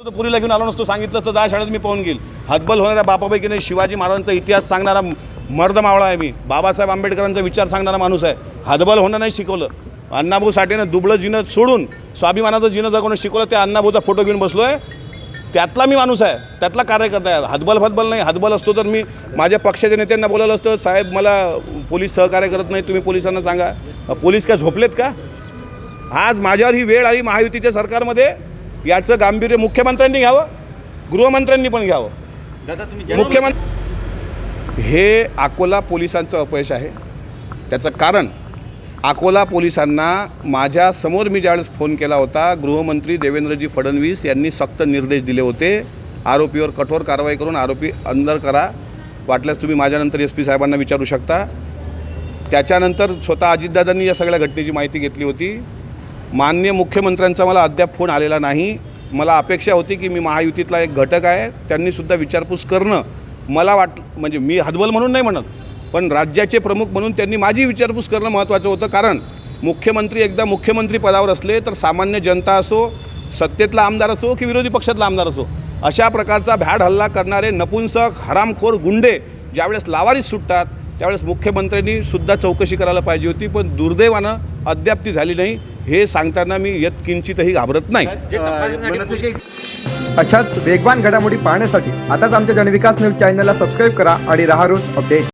तो पुरीला घेऊन आलो नसतो सांगितलं असतं जा शाळेत मी पाहून घेईल. हतबल होणाऱ्या बापापैकी नाही शिवाजी महाराजांचा इतिहास सांगणारा मर्द मावळा आहे मी. बाबासाहेब आंबेडकरांचा विचार सांगणारा माणूस आहे. हतबल होणं नाही शिकवलं. अण्णाभाऊ साठेनं दुबळं जिनं सोडून स्वाभिमानाचं जिनं जगवणं शिकवलं त्या अण्णाभाऊचा फोटो घेऊन बसलो आहे त्यातला मी माणूस आहे. त्यातला कार्यकर्ता आहे. हतबल फतबल नाही. हतबल असतो तर मी माझ्या पक्षाच्या नेत्यांना बोलायला असतं साहेब मला पोलीस सहकार्य करत नाही तुम्ही पोलिसांना सांगा. पोलीस काय झोपलेत का? आज माझ्यावर ही वेळ आली महायुतीच्या सरकारमध्ये. याचं गांभीर्य मुख्यमंत्र्यांनी घ्यावं गृहमंत्र्यांनी पण घ्यावं. दादा तुम्ही मुख्यमंत्री हे अकोला पोलिसांचं अपयश आहे. त्याचं कारण अकोला पोलिसांना माझ्यासमोर मी ज्यावेळेस फोन केला होता गृहमंत्री देवेंद्रजी फडणवीस यांनी सक्त निर्देश दिले होते. आरोपीवर कठोर कारवाई करून आरोपी अंदर करा. वाटल्यास तुम्ही माझ्यानंतर एस पी साहेबांना विचारू शकता. त्याच्यानंतर स्वतः अजितदादांनी या सगळ्या घटनेची माहिती घेतली होती. माननीय मुख्यमंत्र्यांचा मला अद्याप फोन आलेला नाही. मला अपेक्षा होती की मी महायुतीतला एक घटक आहे त्यांनीसुद्धा विचारपूस करणं मला वाट म्हणजे मी हदबल म्हणून नाही म्हणत पण राज्याचे प्रमुख म्हणून त्यांनी माझी विचारपूस करणं महत्त्वाचं होतं. कारण मुख्यमंत्री एकदा मुख्यमंत्री पदावर असले तर सामान्य जनता असो सत्तेतला आमदार असो की विरोधी पक्षातला आमदार असो अशा प्रकारचा भ्याड हल्ला करणारे नपुंसक हरामखोर गुंडे ज्यावेळेस लावारीस सुटतात त्यावेळेस मुख्यमंत्र्यांनी सुद्धा चौकशी करायला पाहिजे होती पण दुर्दैवानं अद्याप ती झाली नाही. हे सांगताना मी यत किंचितही घाबरत नाही. अशाच वेगवान घडामोडी पाहण्यासाठी आताच आमच्या जनविकास न्यूज चॅनलला सबस्क्राईब करा आणि राहा रोज अपडेट.